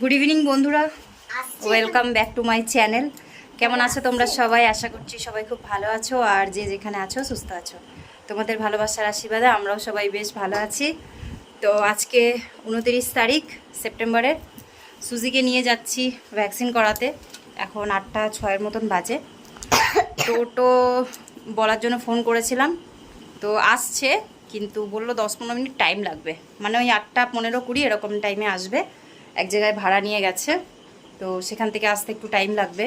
Good evening বন্ধুরা। Welcome back to my channel কেমন আছো তোমরা সবাই? আশা করছি সবাই খুব ভালো আছো আর যে যেখানে আছো সুস্থ আছো। তোমাদের ভালোবাসার আশীর্বাদে আমরাও সবাই বেশ ভালো আছি। তো আজকে উনতিরিশ তারিখ সেপ্টেম্বরের। সুজিকে নিয়ে যাচ্ছি ভ্যাকসিন করাতে। এখন আটটা ছয়ের মতন বাজে। টোটো বলার জন্য ফোন করেছিলাম। তো আসছে কিন্তু বলল দশ পনেরো মিনিট টাইম লাগবে। মানে ওই আটটা পনেরো কুড়ি এরকম টাইমে আসবে। এক জায়গায় ভাড়া নিয়ে গেছে। তো সেখান থেকে আসতে একটু টাইম লাগবে।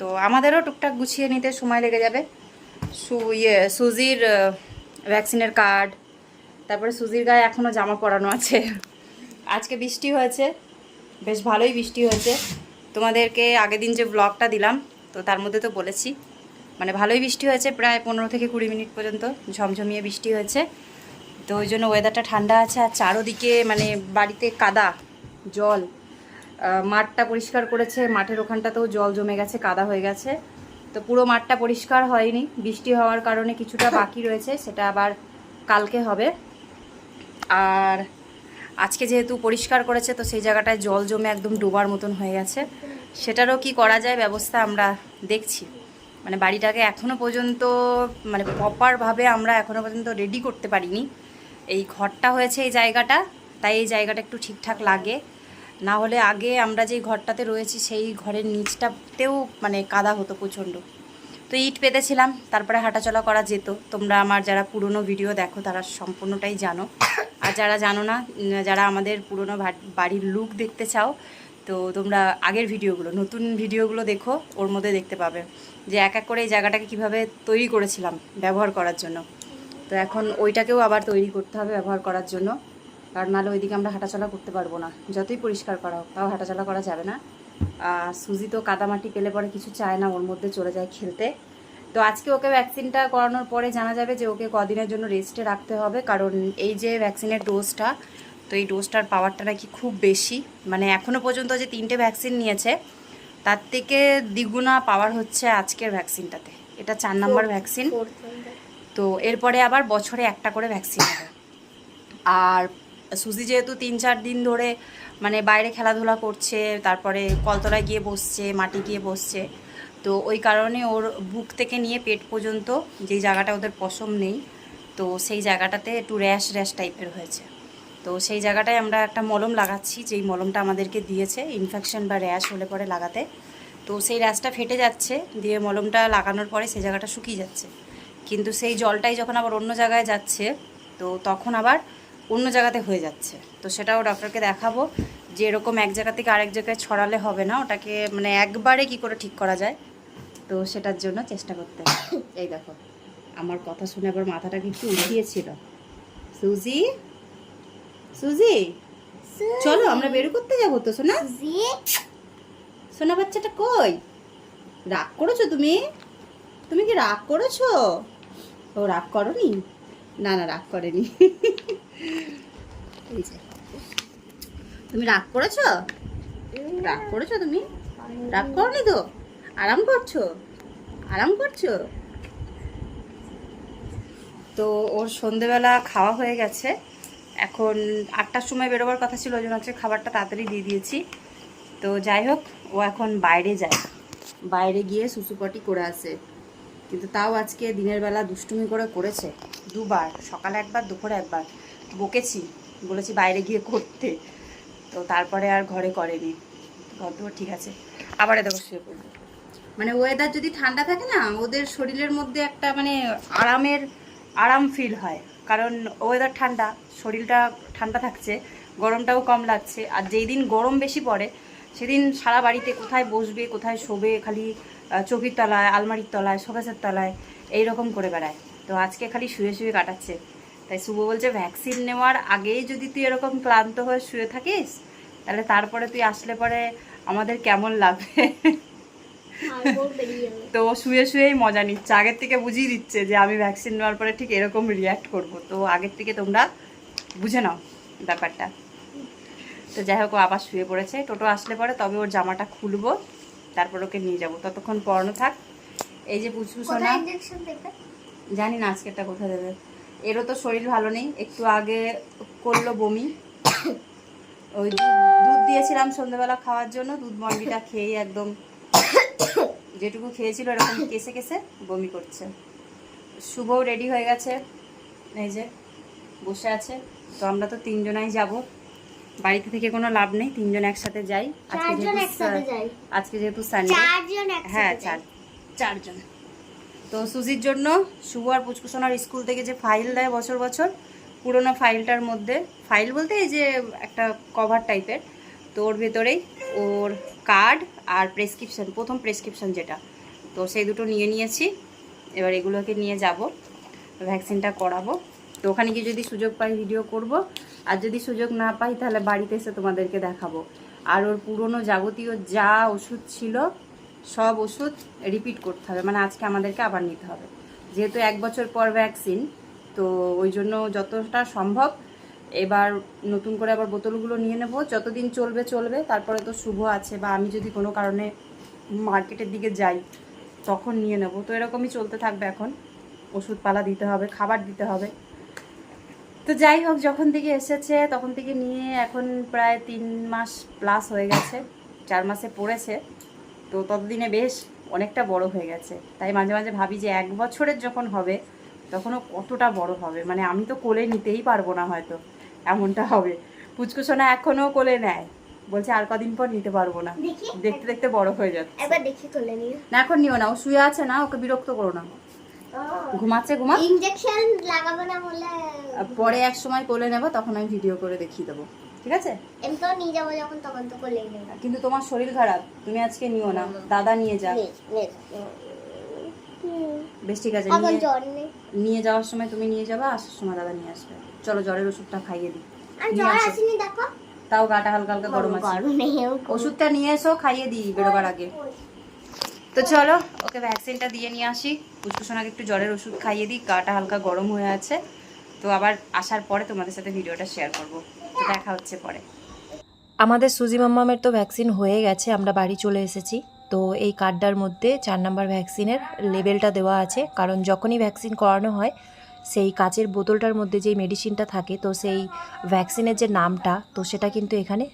তো আমাদেরও টুকটাক গুছিয়ে নিতে সময় লেগে যাবে। সু ইয়ে সুজির ভ্যাকসিনের কার্ড তারপরে সুজির গায়ে এখনও জামা পরানো আছে। আজকে বৃষ্টি হয়েছে। বেশ ভালোই বৃষ্টি হয়েছে। তোমাদেরকে আগের দিন যে ব্লগটা দিলাম, তো তার মধ্যে তো বলেছি। মানে ভালোই বৃষ্টি হয়েছে, প্রায় পনেরো থেকে কুড়ি মিনিট পর্যন্ত ঝমঝমিয়ে বৃষ্টি হয়েছে। তো ওই জন্য ওয়েদারটা ঠান্ডা আছে, আর চারোদিকে মানে বাড়িতে কাদা। জল। মাঠটা পরিষ্কার করেছে মাঠের ওখানটাতেও জল জমে গেছে কাদা হয়ে গেছে। তো পুরো মাঠটা পরিষ্কার হয়নি বৃষ্টি হওয়ার কারণে কিছুটা বাকি রয়েছে সেটা আবার কালকে হবে। আর আজকে যেহেতু পরিষ্কার করেছে তো সেই জায়গাটায় জল জমে একদম ডোবার মতন হয়ে গেছে। সেটারও কি করা যায় ব্যবস্থা আমরা দেখছি। মানে বাড়িটাকে এখনও পর্যন্ত মানে প্রপারভাবে আমরা এখনও পর্যন্ত রেডি করতে পারিনি। এই ঘরটা হয়েছে এই জায়গাটা তাই এই জায়গাটা একটু ঠিকঠাক লাগে। না হলে আগে আমরা যেই ঘরটাতে রয়েছি, সেই ঘরের নিচটাতেও মানে কাদা হতো প্রচণ্ড। তো ইট পেতেছিলাম, তারপরে হাঁটাচলা করা যেত। তোমরা আমার যারা পুরনো ভিডিও দেখো, তারা সম্পূর্ণটাই জানো। আর যারা জানো না, যারা আমাদের পুরনো বাড়ির লুক দেখতে চাও, তো তোমরা আগের ভিডিওগুলো, নতুন ভিডিওগুলো দেখো, ওর মধ্যে দেখতে পাবে। যে এক এক করে এই জায়গাটাকে কীভাবে তৈরি করেছিলাম ব্যবহার করার জন্য। তো এখন ওইটাকেও আবার তৈরি করতে হবে ব্যবহার করার জন্য। কারণ নাহলে ওইদিকে আমরা হাঁটাচলা করতে পারব না। যতই পরিষ্কার করা হোক তাও হাঁটাচলা করা যাবে না। আর সুজি তো কাদামাটি পেলে পরে কিছু চায় না ওর মধ্যে চলে যায় খেলতে। তো আজকে ওকে ভ্যাকসিনটা করানোর পরে জানা যাবে যে ওকে কদিনের জন্য রেস্টে রাখতে হবে। কারণ এই যে ভ্যাকসিনের ডোজটা তো এই ডোজটার পাওয়ারটা নাকি খুব বেশি। মানে এখনও পর্যন্ত যে তিনটে ভ্যাকসিন নিয়েছে তার থেকে দ্বিগুণা পাওয়ার হচ্ছে আজকের ভ্যাকসিনটাতে এটা চার নাম্বার ভ্যাকসিন তো এরপরে আবার বছরে একটা করে ভ্যাকসিন হবে। আর সুজি যেহেতু তিন চার দিন ধরে মানে বাইরে খেলাধুলা করছে, তারপরে কলতলায় গিয়ে বসছে মাটি গিয়ে বসছে। তো ওই কারণে ওর বুক থেকে নিয়ে পেট পর্যন্ত যেই জায়গাটা ওদের পশম নেই, তো সেই জায়গাটাতে একটু র্যাশ র্যাশ টাইপের হয়েছে। তো সেই জায়গাটায় আমরা একটা মলম লাগাচ্ছি, যেই মলমটা আমাদেরকে দিয়েছে ইনফেকশন বা র্যাশ হলে পরে লাগাতে। তো সেই র্যাশটা ফেটে যাচ্ছে, দিয়ে মলমটা লাগানোর পরে সেই জায়গাটা শুকিয়ে যাচ্ছে। কিন্তু সেই জলটাই যখন আবার অন্য জায়গায় যাচ্ছে, তো তখন আবার অন্য জায়গাতে হয়ে যাচ্ছে। তো সেটাও ডক্টরকে দেখাবো যে এরকম এক জায়গা থেকে আরেক জায়গায় ছড়ালে হবে না ওটাকে মানে একবারে কি করে ঠিক করা যায়? তো সেটার জন্য চেষ্টা করতে হবে। এই দেখো আমার কথা শুনে আবার মাথাটাকে একটু উঠিয়েছিল। সুজি? সুজি? চলো আমরা বের করতে যাব তো সোনা। সোনা বাচ্চাটা কই? রাগ করেছ তুমি? তুমি কি রাগ করেছ? ও রাগ করনি? না না রাগ করেনি। তুমি রাগ করেছ? রাগ করেছ তুমি? রাগ করনি তো? আরাম করছ? আরাম করছ? তো ওর সন্ধেবেলা খাওয়া হয়ে গেছে। এখন আটটার সময় বেরোবার কথা ছিল, ওই জন্য হচ্ছে খাবারটা তাড়াতাড়ি দিয়ে দিয়েছি। তো যাই হোক, ও এখন বাইরে যায়। বাইরে গিয়ে সুসুপটি করে আসে। কিন্তু তাও আজকে দিনের বেলা দুষ্টুমি করে করেছে। দুবার, সকালে একবার, দুপুরে একবার। বকেছি, বলেছি বাইরে গিয়ে করতে। তো তারপরে আর ঘরে করেনি। ঘর ঠিক আছে। আবার দেখো শুয়ে পড়বে। মানে ওয়েদার যদি ঠান্ডা থাকে না, ওদের শরীরের মধ্যে একটা মানে আরামের, আরাম ফিল হয়। কারণ ওয়েদার ঠান্ডা, শরীরটা ঠান্ডা থাকছে, গরমটাও কম লাগছে। আর যেই দিন গরম বেশি পড়ে, সেদিন সারা বাড়িতে কোথায় বসবে, কোথায় শোবে, খালি চৌকির তলায়, আলমারির তলায় শোকেসের তলায় এই রকম করে বেড়ায়। তো আজকে খালি শুয়ে শুয়ে কাটাচ্ছে। তাই শুভ বলছে ভ্যাকসিন নেওয়ার আগেই যদি তুই এরকম ক্লান্ত হয়ে শুয়ে থাকিস তাহলে তারপরে তুই আসলে পরে আমাদের কেমন লাগবে? তো ও শুয়ে শুয়েই মজা নিচ্ছে। আগের থেকে বুঝিয়ে দিচ্ছে যে আমি ভ্যাকসিন নেওয়ার পরে ঠিক এরকম রিয়াক্ট করব। তো আগের থেকে তোমরা বুঝে নাও ব্যাপারটা। তো যাই হোক আবার শুয়ে পড়েছে। টোটো আসলে পরে তবে ওর জামাটা খুলবো তারপর ওকে নিয়ে যাব। ততক্ষণ পড়ানো থাক। এই যে পুচকু সোনা। জানি না আজকেরটা কোথায় দেবে। এরও তো শরীর ভালো নেই। একটু আগে করল বমি। ওই দুধ দিয়েছিলাম সন্ধ্যেবেলা খাওয়ার জন্য। দুধ মন্ডিটা খেয়েই একদম যেটুকু খেয়েছিল এরকম কেসে কেসে বমি করছে। শুভও রেডি হয়ে গেছে। এই যে বসে আছে। তো আমরা তো তিনজনাই যাব। বাড়িতে থেকে কোনো লাভ নেই। তিনজন একসাথে যাই। আজকে যেহেতু আজকে যেহেতু সানডে হ্যাঁ চার চারজন। তো সুজির জন্য শুভ আর পুচকুসোনার স্কুল থেকে যে ফাইল দেয় বছর বছর, পুরোনো ফাইলটার মধ্যে, ফাইল বলতে এই যে একটা কভার টাইপের তো ওর ভেতরেই ওর কার্ড আর প্রেসক্রিপশন প্রথম প্রেসক্রিপশন যেটা। তো সেই দুটো নিয়ে নিয়েছি, এবার এগুলোকে নিয়ে যাব ভ্যাকসিনটা করাবো। তো ওখানে গিয়ে যদি সুযোগ পাই ভিডিও করব, আর যদি সুযোগ না পাই তাহলে বাড়িতে এসে তোমাদেরকে দেখাবো। আর ওর পুরনো যাবতীয় যা ওষুধ ছিল সব ওষুধ রিপিট করতে হবে। মানে আজকে আমাদেরকে আবার নিতে হবে। যেহেতু এক বছর পর ভ্যাকসিন তো ওই জন্য যতটা সম্ভব এবার নতুন করে আবার বোতলগুলো নিয়ে নেব। যতদিন চলবে চলবে। তারপরে তো শুভ আছে বা আমি যদি কোনো কারণে মার্কেটের দিকে যাই, তখন নিয়ে নেব। তো এরকমই চলতে থাকবে এখন। ওষুধপালা দিতে হবে, খাবার দিতে হবে। তো যাই হোক, যখন থেকে এসেছে, তখন থেকে নিয়ে এখন প্রায় তিন মাস প্লাস হয়ে গেছে। চার মাসে পড়েছে। তো ততদিনে বেশ অনেকটা বড় হয়ে গেছে। তাই মাঝে মাঝে ভাবি যে এক বছরের যখন হবে তখনও কতটা বড় হবে? মানে আমি তো কোলে নিতেই পারব না হয়তো এমনটা হবে। পুচকুসোনা এখনও কোলে নেয়। বলছে আর কদিন পর নিতে পারব না। দেখতে দেখতে বড় হয়ে যাচ্ছে। একবার দেখি কোলে নিয়ে। না এখন নিও না ও শুয়ে আছে না ওকে বিরক্ত করো না। ঘুমাচ্ছে ঘুমা ইনজেকশন লাগাবো না বলে। পরে এক সময় কোলে নেব তখন আমি ভিডিও করে দেখিয়ে দেবো। ঠিক আছে? এমনিও নিয়ে যাব যখন তখন তো নেব কিন্তু তোমার শরীর খারাপ তুমি আজকে নিও না দাদা নিয়ে যা বেশ ঠিক আছে নিয়ে যাওয়ার সময় তুমি নিয়ে যাবা আসার সময় দাদা নিয়ে আসবে। চলো জ্বরের ওষুধটা খাইয়ে দিই। তাও গাটা হালকা হালকা গরম আছে। ওষুধটা নিয়ে এসো খাইয়ে দিই বেরোবার আগে। তো চলো ওকে ভ্যাকসিনটা দিয়ে নিয়ে আসি। পুষ্পসোনাকে একটু জ্বরের ওষুধ খাইয়ে দিই গাটা হালকা গরম হয়ে আছে। তো আবার আসার পরে তোমাদের সাথে ভিডিওটা শেয়ার করব। তো দেখা হচ্ছে পরে। আমাদের সুজি মাম্মামের তো ভ্যাকসিন হয়ে গেছে, আমরা বাড়ি চলে এসেছি। তো এই কার্ডটার মধ্যে চার নাম্বার ভ্যাকসিনের লেবেলটা দেওয়া আছে। কারণ যখনই ভ্যাকসিন করানো হয়, সেই কাচের বোতলটার মধ্যে যেই মেডিসিনটা থাকে, তো সেই ভ্যাকসিনের যে নামটা, তো সেটা কিন্তু এখানে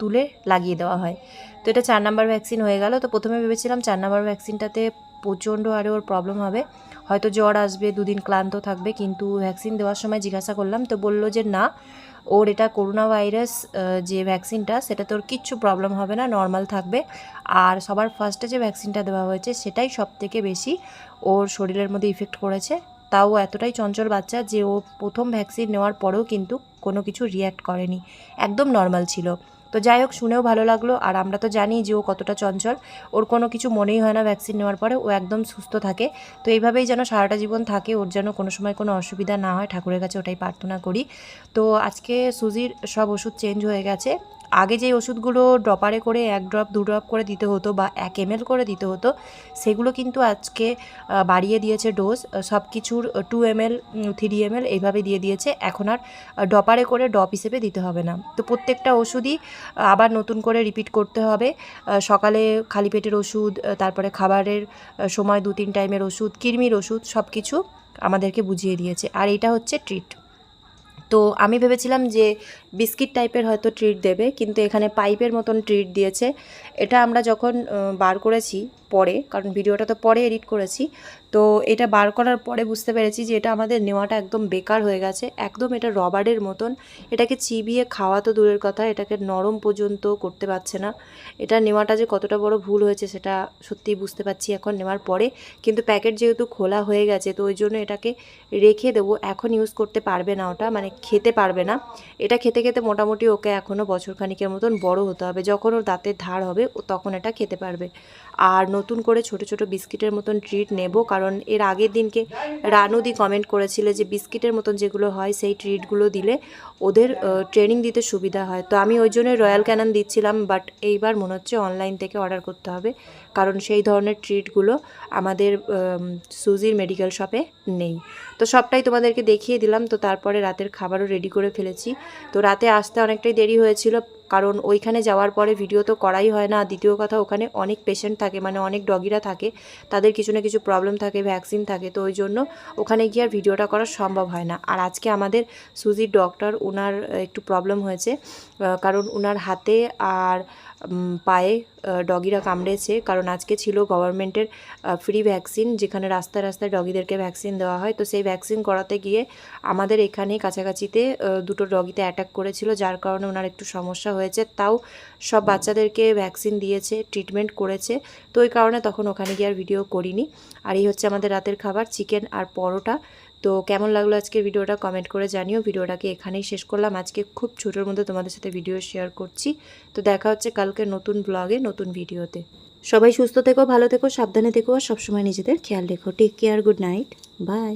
তুলে লাগিয়ে দেওয়া হয়। তো এটা চার নাম্বার ভ্যাকসিন হয়ে গেল। তো প্রথমে ভেবেছিলাম চার নাম্বার ভ্যাকসিনটাতে প্রচণ্ড আরে ওর প্রবলেম হবে। হয়তো জ্বর আসবে, দুদিন ক্লান্ত থাকবে, কিন্তু ভ্যাকসিন দেওয়ার সময় জিজ্ঞাসা করলাম, তো বলল যে, না, ওর এটা করোনা ভাইরাস যে ভ্যাকসিনটা সেটা তোর কিচ্ছু প্রবলেম হবে না নর্মাল থাকবে। আর সবার ফার্স্টে যে ভ্যাকসিনটা দেওয়া হয়েছে, সেটাই সব থেকে বেশি ওর শরীরের মধ্যে ইফেক্ট করেছে। তাও এতটাই চঞ্চল বাচ্চা যে ও প্রথম ভ্যাকসিন নেওয়ার পরেও কিন্তু কোনো কিছু রিয়্যাক্ট করেনি। একদম নর্মাল ছিল। তো যাই হোক, শুনেও ভালো লাগল। আর আমরা তো জানি যে ও কতটা চঞ্চল। ওর কোনো কিছু মনেই হয় না ভ্যাকসিন নেওয়ার পরে। ও একদম সুস্থ থাকে। তো এইভাবেই যেন সারাটা জীবন থাকে। ওর যেন কোনো সময় কোনো অসুবিধা না হয়। ঠাকুরের কাছে ওটাই প্রার্থনা করি। তো আজকে সুজির সব ওষুধ চেঞ্জ হয়ে গেছে। আগে যে ওষুধগুলো ড্রপারে করে এক ড্রপ দু ড্রপ করে দিতে হতো বা এক এম করে দিতে হতো, সেগুলো কিন্তু আজকে বাড়িয়ে দিয়েছে ডোজ সব কিছুর two M L three M এইভাবে দিয়ে দিয়েছে। এখন আর ড্রপারে করে ড্রপ হিসেবে দিতে হবে না। তো প্রত্যেকটা ওষুধই আবার নতুন করে রিপিট করতে হবে। সকালে খালি পেটের ওষুধ তারপরে খাবারের সময় দু তিন টাইমের ওষুধ, কৃমির ওষুধ সব কিছু আমাদেরকে বুঝিয়ে দিয়েছে। আর এটা হচ্ছে ট্রিট তো আমি ভেবেছিলাম যে বিস্কিট টাইপের হয়তো ট্রিট দেবে, কিন্তু এখানে পাইপের মতন ট্রিট দিয়েছে। এটা আমরা যখন বার করেছি পরে, কারণ ভিডিওটা তো পরে এডিট করেছি। তো এটা বার করার পরে বুঝতে পেরেছি যে এটা আমাদের নেওয়াটা একদম বেকার হয়ে গেছে। একদম এটা রবারের মতন। এটাকে চিবিয়ে খাওয়া তো দূরের কথা, এটাকে নরম পর্যন্ত করতে পারছে না। এটা নেওয়াটা যে কতটা বড় ভুল হয়েছে সেটা সত্যিই বুঝতে পারছি এখন নেওয়ার পরে। কিন্তু প্যাকেট যেহেতু খোলা হয়ে গেছে, তো ওই জন্য এটাকে রেখে দেবো। এখন ইউজ করতে পারবে না ওটা মানে খেতে পারবে না। এটা খেতে খেতে মোটামুটি ওকে এখনও বছর খানিকের মতন বড় হতে হবে। যখন ওর দাঁতের ধার হবে তখন এটা খেতে পারবে। আর নতুন করে ছোট ছোট বিস্কিটের মতন ট্রিট নেব। কারণ এর আগের দিনকে রানুদি কমেন্ট করেছিল যে বিস্কিটের মতন যেগুলো হয়, সেই ট্রিটগুলো দিলে ওদের ট্রেনিং দিতে সুবিধা হয়। তো আমি ওই জন্য রয়্যাল ক্যানন দিচ্ছিলাম বাট এইবার মনে হচ্ছে অনলাইন থেকে অর্ডার করতে হবে। কারণ সেই ধরনের ট্রিটগুলো আমাদের সুজির মেডিকেল শপে নেই। তো সবটাই তোমাদেরকে দেখিয়ে দিলাম। তো তারপরে রাতের খাবারও রেডি করে ফেলেছি। তো রাতে আসতে অনেকটাই দেরি হয়েছিল। কারণ ওইখানে যাওয়ার পরে ভিডিও তো করাই হয় না। দ্বিতীয় কথা, ওখানে অনেক পেশেন্ট থাকে মানে অনেক ডগিরা থাকে, তাদের কিছু না কিছু প্রবলেম থাকে ভ্যাকসিন থাকে, তো ওই জন্য ওখানে গিয়ে আর ভিডিওটা করা সম্ভব হয় না। আর আজকে আমাদের সুজির ডক্টর ওনার একটু প্রবলেম হয়েছে কারণ ওনার হাতে আর পায়ে ডগিরা কামড়েছে। কারণ আজকে ছিল গভর্নমেন্টের ফ্রি ভ্যাকসিন যেখানে রাস্তায় রাস্তায় ডগিদেরকে ভ্যাকসিন দেওয়া হয়। তো সেই ভ্যাকসিন করাতে গিয়ে আমাদের এখানে কাছাকাছিতে দুটো ডগিতে অ্যাটাক করেছিল যার কারণে ওনার একটু সমস্যা হয়েছে। তাও সব বাচ্চাদেরকে ভ্যাকসিন দিয়েছে ট্রিটমেন্ট করেছে। তো ওই কারণে তখন ওখানে গিয়ে আর ভিডিও করিনি। আর এই হচ্ছে আমাদের রাতের খাবার চিকেন আর পরোটা। তো কেমন লাগল আজকে ভিডিওটা কমেন্ট করে জানিও। ভিডিওটাকে এখানেই শেষ করলাম। আজকে খুব ছোটোর মধ্যে তোমাদের সাথে ভিডিও শেয়ার করছি। তো দেখা হচ্ছে কালকে নতুন ব্লগে নতুন ভিডিওতে সবাই সুস্থ থেকো, ভালো থেকো, সাবধানে থেকো, আর সবসময় নিজেদের খেয়াল রেখো। Take care good night bye